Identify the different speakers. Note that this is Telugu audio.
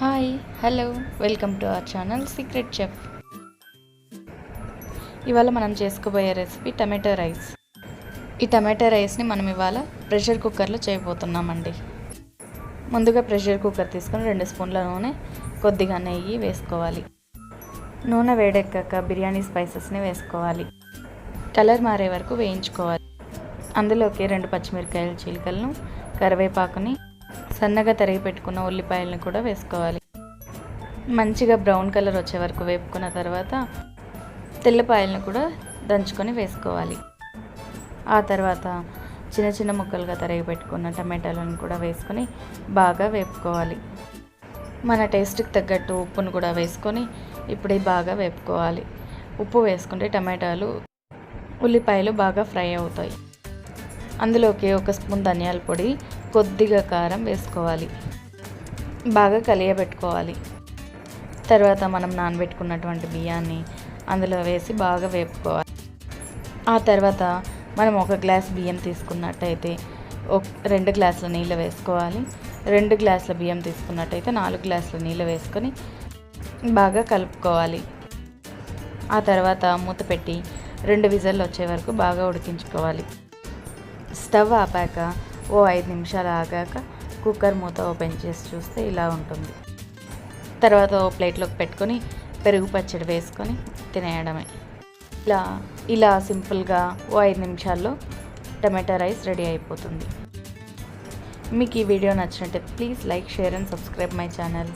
Speaker 1: Hi hello welcome to our channel secret chef. ఇవాళ మనం చేసుకోబోయే రెసిపీ టమాటో రైస్. ఈ టమాటో రైస్ని మనం ఇవాళ ప్రెషర్ కుక్కర్లో చేయబోతున్నామండి. ముందుగా ప్రెషర్ కుక్కర్ తీసుకొని రెండు స్పూన్ల నూనె కొద్దిగా నెయ్యి వేసుకోవాలి. నూనె వేడెక్కాక బిర్యానీ స్పైసెస్ని వేసుకోవాలి. కలర్ మారే వరకు వేయించుకోవాలి. అందులోకి రెండు పచ్చిమిరకాయల చీలికలను కరివేపాకుని సన్నగా తరిగి పెట్టుకున్న ఉల్లిపాయలను కూడా వేసుకోవాలి. మంచిగా బ్రౌన్ కలర్ వచ్చే వరకు వేపుకున్న తర్వాత తెల్లపాయలను కూడా దంచుకొని వేసుకోవాలి. ఆ తర్వాత చిన్న చిన్న ముక్కలుగా తరిగి పెట్టుకున్న టమాటాలను కూడా వేసుకొని బాగా వేపుకోవాలి. మన టేస్ట్కి తగ్గట్టు ఉప్పును కూడా వేసుకొని ఇప్పుడు బాగా వేపుకోవాలి. ఉప్పు వేసుకుంటే టమాటాలు ఉల్లిపాయలు బాగా ఫ్రై అవుతాయి. అందులోకి ఒక స్పూన్ ధనియాల పొడి కొద్దిగా కారం వేసుకోవాలి. బాగా కలియబెట్టుకోవాలి. తర్వాత మనం నానబెట్టుకున్నటువంటి బియ్యాన్ని అందులో వేసి బాగా వేపుకోవాలి. ఆ తర్వాత మనం ఒక గ్లాస్ బియ్యం తీసుకున్నట్టయితే ఒక రెండు గ్లాసుల నీళ్ళు వేసుకోవాలి. రెండు గ్లాసుల బియ్యం తీసుకున్నట్టయితే నాలుగు గ్లాసుల నీళ్ళు వేసుకొని బాగా కలుపుకోవాలి. ఆ తర్వాత మూత పెట్టి రెండు విజల్లు వచ్చే వరకు బాగా ఉడికించుకోవాలి. స్టవ్ ఆపాక ఓ ఐదు నిమిషాలు ఆగాక కుక్కర్ మూత ఓపెన్ చేసి చూస్తే ఇలా ఉంటుంది. తర్వాత ఓ ప్లేట్లోకి పెట్టుకొని పెరుగు పచ్చడి వేసుకొని తినేయడమే. ఇలా ఇలా సింపుల్గా ఓ ఐదు నిమిషాల్లో టమాటా రైస్ రెడీ అయిపోతుంది. మీకు ఈ వీడియో నచ్చినట్టే please like share and subscribe my channel.